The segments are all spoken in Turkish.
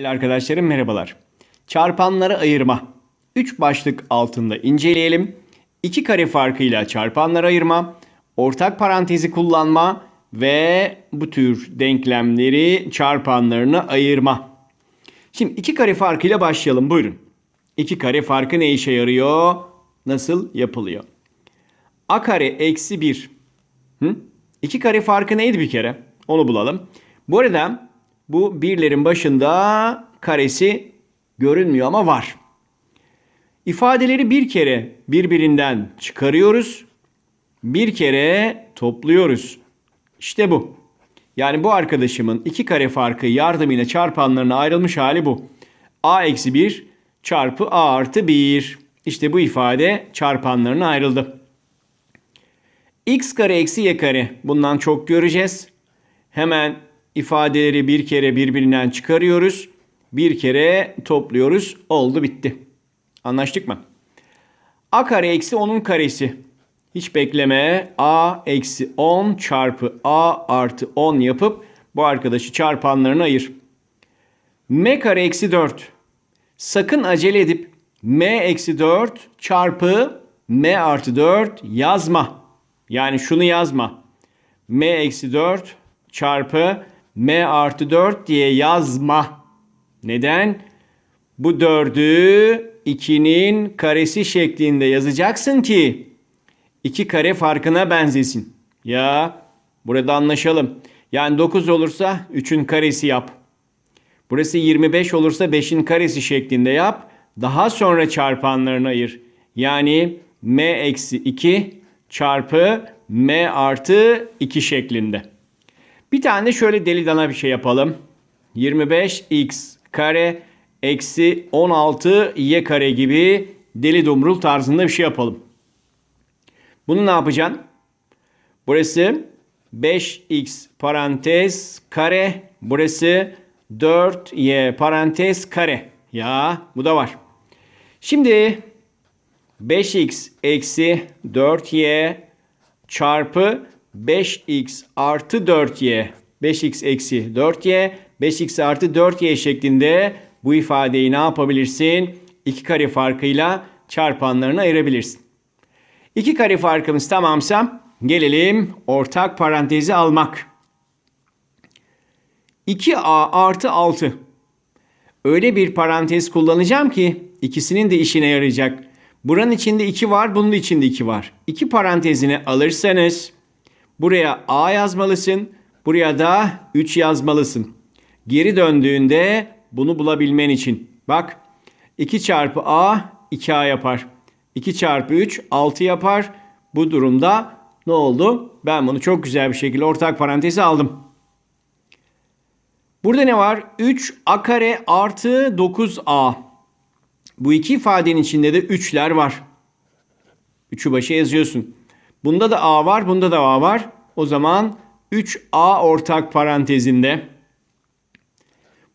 Değerli arkadaşlarım merhabalar. Çarpanları ayırma. 3 başlık altında inceleyelim. 2 kare farkıyla çarpanları ayırma, ortak parantezi kullanma ve bu tür denklemleri çarpanlarına ayırma. Şimdi 2 kare farkıyla başlayalım buyurun. 2 kare farkı ne işe yarıyor? Nasıl yapılıyor? A kare eksi 1. Hı? 2 kare farkı neydi bir kere? Onu bulalım. Bu arada bu birlerin başında karesi görünmüyor ama var. İfadeleri bir kere birbirinden çıkarıyoruz. Bir kere topluyoruz. İşte bu. Yani bu arkadaşımın iki kare farkı yardımıyla çarpanlarına ayrılmış hali bu. a eksi 1 çarpı a artı 1. İşte bu ifade çarpanlarına ayrıldı. x kare eksi y kare bundan çok göreceğiz. Hemen ifadeleri bir kere birbirinden çıkarıyoruz. Bir kere topluyoruz. Oldu bitti. Anlaştık mı? a kare eksi 10'un karesi. Hiç bekleme. a eksi 10 çarpı a artı 10 yapıp bu arkadaşı çarpanlarına ayır. m kare eksi 4. Sakın acele edip m eksi 4 çarpı m artı 4 yazma. Yani şunu yazma. m eksi 4 çarpı m artı 4 diye yazma. Neden? Bu 4'ü 2'nin karesi şeklinde yazacaksın ki 2 kare farkına benzesin. Ya burada anlaşalım. Yani 9 olursa 3'ün karesi yap. Burası 25 olursa 5'in karesi şeklinde yap. Daha sonra çarpanlarını ayır. Yani m eksi 2 çarpı m artı 2 şeklinde. Bir tane şöyle deli dana bir şey yapalım. 25x kare eksi 16 y kare gibi deli dumrul tarzında bir şey yapalım. Bunu ne yapacaksın? Burası 5x parantez kare. Burası 4y parantez kare. Ya bu da var. Şimdi 5x eksi 4y çarpı 5x artı 4y. 5x eksi 4y. 5x artı 4y şeklinde bu ifadeyi ne yapabilirsin? İki kare farkıyla çarpanlarını ayırabilirsin. İki kare farkımız tamamsa gelelim ortak parantezi almak. 2a artı 6. Öyle bir parantez kullanacağım ki ikisinin de işine yarayacak. Buranın içinde 2 var, bunun içinde 2 var. 2 parantezini alırsanız buraya a yazmalısın, buraya da 3 yazmalısın. Geri döndüğünde bunu bulabilmen için. Bak 2 çarpı a 2a yapar. 2 çarpı 3 6 yapar. Bu durumda ne oldu? Ben bunu çok güzel bir şekilde ortak parantezi aldım. Burada ne var? 3a kare artı 9a. Bu iki ifadenin içinde de 3'ler var. 3'ü başa yazıyorsun. Bunda da a var, bunda da a var. O zaman 3a ortak parantezinde.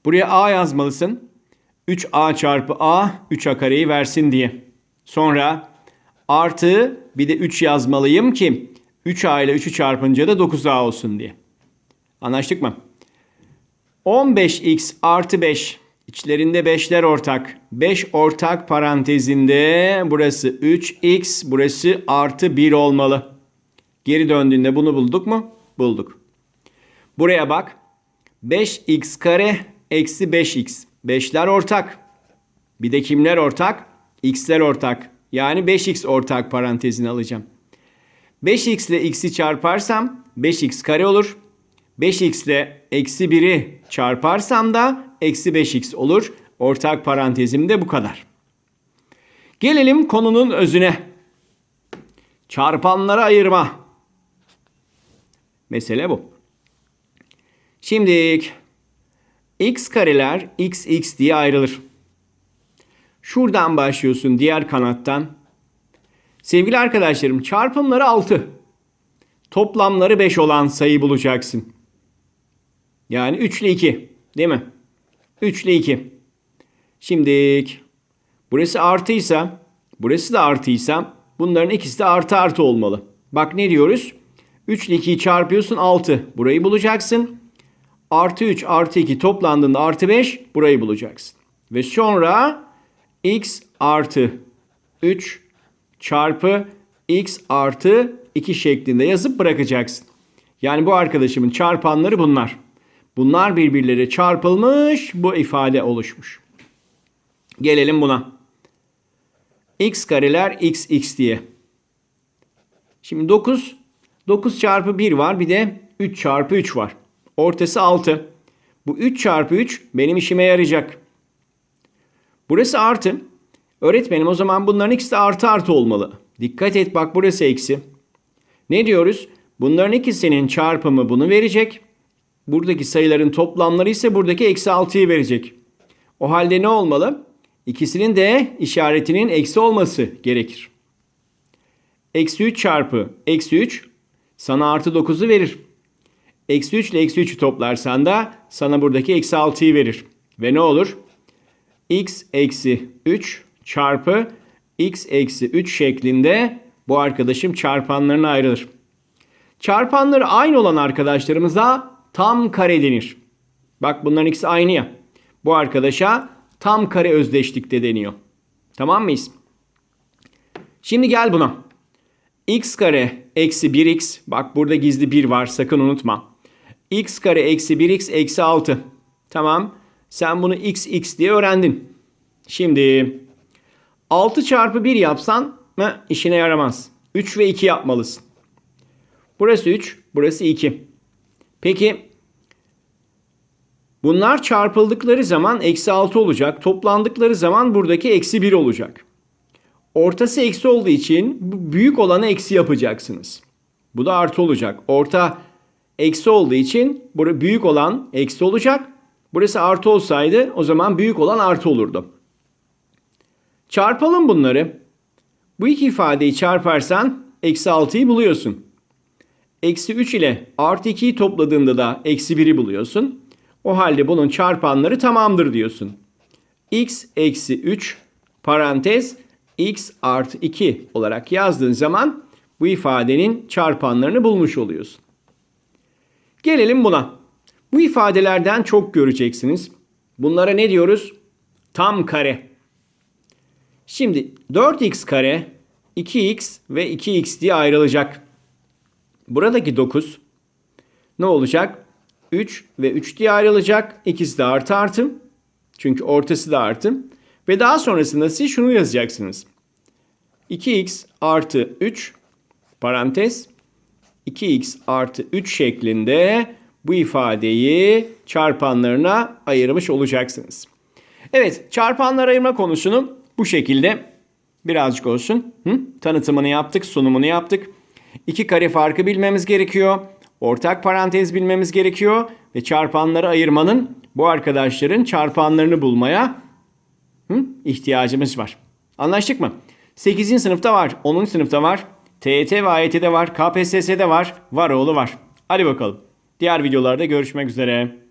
Buraya a yazmalısın. 3a çarpı a 3a kareyi versin diye. Sonra artı bir de 3 yazmalıyım ki 3a ile 3'ü çarpınca da 9a olsun diye. Anlaştık mı? 15x artı 5. İçlerinde 5'ler ortak. 5 ortak parantezinde burası 3x, burası artı 1 olmalı. Geri döndüğünde bunu bulduk mu? Bulduk. Buraya bak. 5x kare eksi 5x. 5'ler ortak. Bir de kimler ortak? x'ler ortak. Yani 5x ortak parantezini alacağım. 5x ile x'i çarparsam 5x kare olur. 5x ile eksi 1'i çarparsam da eksi 5x olur. Ortak parantezim de bu kadar. Gelelim konunun özüne. Çarpanları ayırma. Mesele bu. Şimdi x kareler x x diye ayrılır. Şuradan başlıyorsun diğer kanattan. Sevgili arkadaşlarım çarpımları 6. Toplamları 5 olan sayı bulacaksın. Yani 3 ile 2 değil mi? 3 ile 2. Şimdi burası artıysa burası da artıysa bunların ikisi de artı artı olmalı. Bak ne diyoruz? 3 ile 2'yi çarpıyorsun 6. Burayı bulacaksın. artı 3 artı 2 toplandığında artı 5 burayı bulacaksın. Ve sonra x artı 3 çarpı x artı 2 şeklinde yazıp bırakacaksın. Yani bu arkadaşımın çarpanları bunlar. Bunlar birbirleri çarpılmış bu ifade oluşmuş. Gelelim buna. x kareler x x diye. Şimdi 9. 9 çarpı 1 var bir de 3 çarpı 3 var. Ortası 6. Bu 3 çarpı 3 benim işime yarayacak. Burası artı. Öğretmenim o zaman bunların ikisi de artı artı olmalı. Dikkat et bak burası eksi. Ne diyoruz? Bunların ikisinin çarpımı bunu verecek. Buradaki sayıların toplamları ise buradaki eksi 6'yı verecek. O halde ne olmalı? İkisinin de işaretinin eksi olması gerekir. Eksi 3 çarpı eksi 3 sana artı 9'u verir. Eksi 3 ile eksi 3'ü toplarsan da sana buradaki eksi 6'yı verir. Ve ne olur? x eksi 3 çarpı x eksi 3 şeklinde bu arkadaşım çarpanlarına ayrılır. Çarpanları aynı olan arkadaşlarımıza tam kare denir. Bak bunların ikisi aynı ya. Bu arkadaşa tam kare özdeşlikte deniyor. Tamam mıyız? Şimdi gel buna. x kare eksi 1x. Bak burada gizli 1 var sakın unutma. x kare eksi 1x eksi 6. Tamam. Sen bunu x x diye öğrendin. Şimdi 6 çarpı 1 yapsan işine yaramaz. 3 ve 2 yapmalısın. Burası 3, burası 2. Peki bunlar çarpıldıkları zaman eksi 6 olacak. Toplandıkları zaman buradaki eksi 1 olacak. Ortası eksi olduğu için büyük olanı eksi yapacaksınız. Bu da artı olacak. Orta eksi olduğu için büyük olan eksi olacak. Burası artı olsaydı o zaman büyük olan artı olurdu. Çarpalım bunları. Bu iki ifadeyi çarparsan eksi 6'yı buluyorsun. Eksi 3 ile artı 2'yi topladığında da eksi 1'i buluyorsun. O halde bunun çarpanları tamamdır diyorsun. x eksi 3 parantez x artı 2 olarak yazdığın zaman bu ifadenin çarpanlarını bulmuş oluyorsun. Gelelim buna. Bu ifadelerden çok göreceksiniz. Bunlara ne diyoruz? Tam kare. Şimdi 4x kare 2x ve 2x diye ayrılacak. Buradaki 9 ne olacak? 3 ve 3 diye ayrılacak. İkisi de artı artı. Çünkü ortası da artı. Ve daha sonrasında siz şunu yazacaksınız. 2x artı 3 parantez 2x artı 3 şeklinde bu ifadeyi çarpanlarına ayırmış olacaksınız. Evet çarpanlar ayırma konusunu bu şekilde birazcık olsun hı? tanıtımını yaptık, sunumunu yaptık. İki kare farkı bilmemiz gerekiyor. Ortak parantez bilmemiz gerekiyor. Ve çarpanları ayırmanın bu arkadaşların çarpanlarını bulmaya hı? ihtiyacımız var. Anlaştık mı? 8. sınıfta var, 10. sınıfta var, TET ve AYT'de var, KPSS'de var, var oğlu var. Hadi bakalım. Diğer videolarda görüşmek üzere.